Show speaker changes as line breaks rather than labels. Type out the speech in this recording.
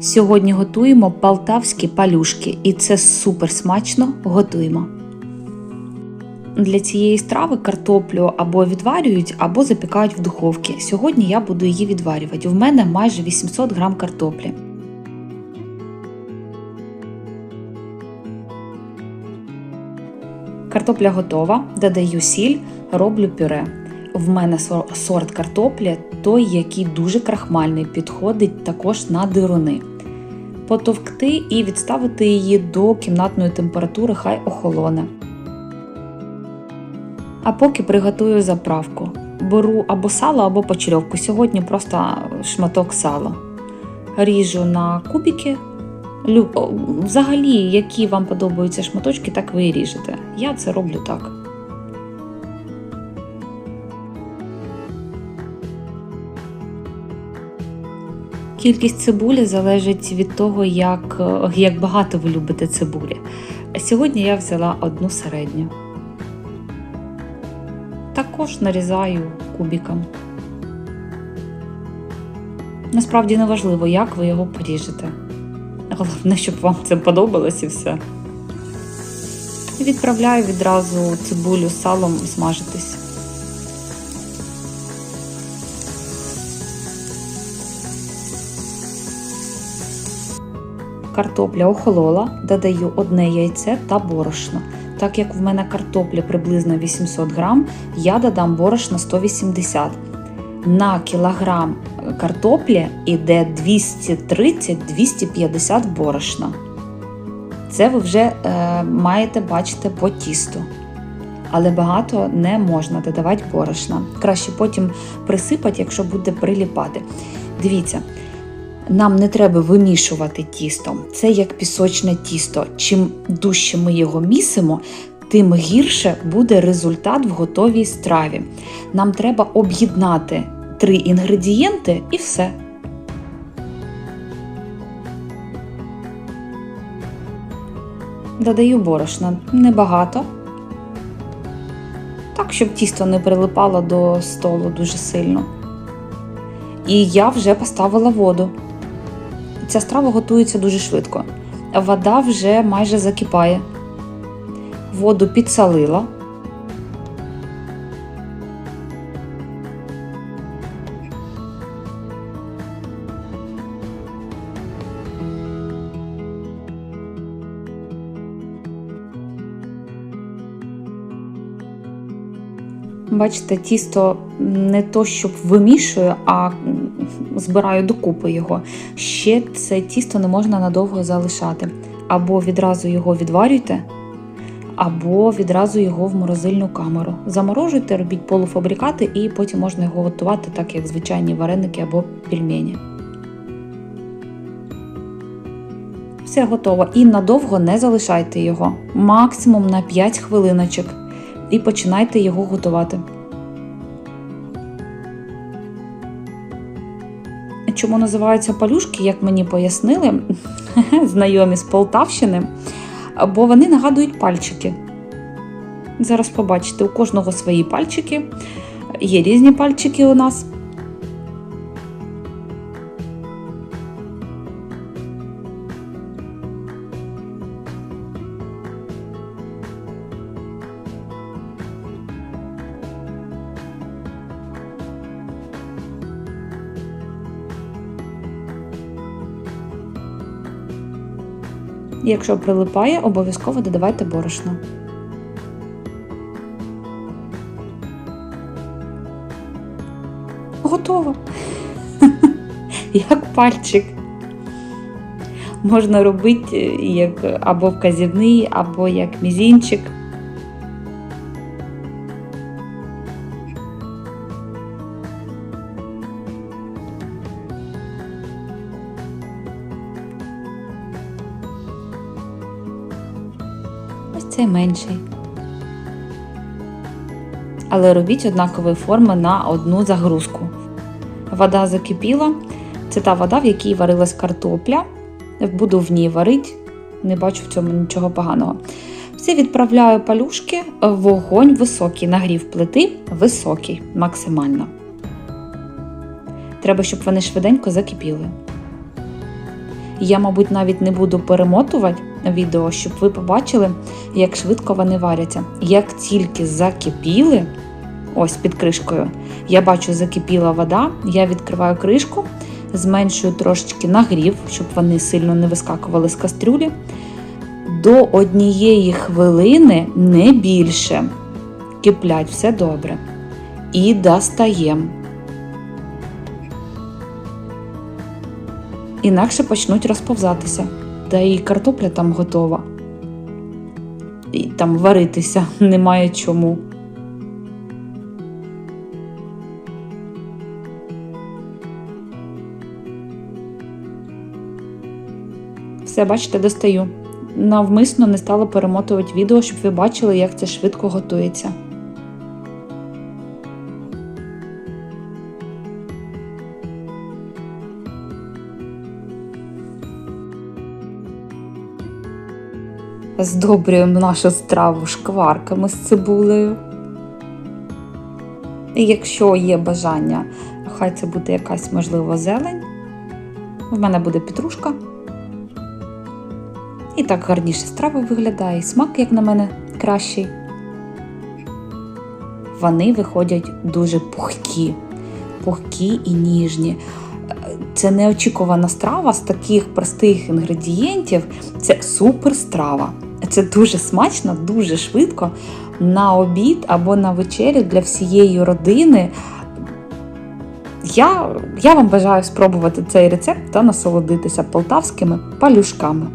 Сьогодні готуємо полтавські палюшки, і це супер смачно готуємо. Для цієї страви картоплю або відварюють, або запікають в духовці. Сьогодні я буду її відварювати. В мене майже 800 грам картоплі. Картопля готова, додаю сіль, роблю пюре. В мене сорт картоплі той, який дуже крахмальний, підходить також на дируни. Потовкти і відставити її до кімнатної температури, хай охолоне. А поки приготую заправку. Беру або сало, або почерьовку. Сьогодні просто шматок сала. Ріжу на кубики. Взагалі, які вам подобаються шматочки, так ви і ріжете. Я це роблю так. Кількість цибулі залежить від того, як, е, як багато ви любите цибулі. Сьогодні я взяла одну середню. Також нарізаю кубиком. Насправді не важливо, як ви його поріжете. Головне, щоб вам це подобалось і все. Відправляю відразу цибулю з салом смажитись. Картопля охолола, додаю одне яйце та борошно. Так як в мене картопля приблизно 800 грам, я додам борошна 180 На кілограм картоплі йде 230-250 борошна. Це ви вже е, маєте бачити по тісту. Але багато не можна додавати борошна. Краще потім присипати, якщо буде приліпати. Дивіться, нам не треба вимішувати тісто. Це як пісочне тісто. Чим дужче ми його місимо, тим гірше буде результат в готовій страві. Нам треба об'єднати три інгредієнти і все. Додаю борошна небагато. Так, щоб тісто не прилипало до столу дуже сильно. І я вже поставила воду. Ця страва готується дуже швидко. Вода вже майже закипає. Воду підсолила. Бачите, тісто не то, щоб вимішую, а збираю докупи його. Ще це тісто не можна надовго залишати. Або відразу його відварюйте, або відразу його в морозильну камеру. Заморожуйте, робіть полуфабрикати, і потім можна його готувати, так як звичайні вареники або пельмені. Все готово. І надовго не залишайте його. Максимум на 5 хвилиночок. І починайте його готувати. Чому називаються палюшки, як мені пояснили, знайомі з Полтавщини, бо вони нагадують пальчики. Зараз побачите, у кожного свої пальчики. Є різні пальчики у нас. Якщо прилипає, обов'язково додавайте борошно. Готово. Як пальчик. Можна робити як або вказівний, або як мізінчик. Цей менший. Але робіть однакової форми на одну загрузку. Вода закипіла. Це та вода, в якій варилась картопля. Буду в ній варити, не бачу в цьому нічого поганого. Все відправляю палюшки, вогонь високий, нагрів плити високий, максимально. Треба, щоб вони швиденько закипіли. Я, мабуть, навіть не буду перемотувати відео, щоб ви побачили, як швидко вони варяться. Як тільки закипіли, ось під кришкою, я бачу, закипіла вода, я відкриваю кришку, зменшую трошечки нагрів, щоб вони сильно не вискакували з кастрюлі. До однієї хвилини не більше. Киплять все добре. І достаємо. Інакше почнуть розповзатися. Та і картопля там готова. І там варитися немає чому. Все, бачите, достаю. Навмисно не стала перемотувати відео, щоб ви бачили, як це швидко готується. Здобрюємо нашу страву шкварками з цибулею. І якщо є бажання, хай це буде якась, можливо, зелень. В мене буде петрушка. І так гарніше страва виглядає, і смак, як на мене, кращий. Вони виходять дуже пухкі, пухкі і ніжні. Це неочікувана страва з таких простих інгредієнтів. Це супер страва. Це дуже смачно, дуже швидко на обід або на вечерю для всієї родини. Я, я вам бажаю спробувати цей рецепт та насолодитися полтавськими палюшками.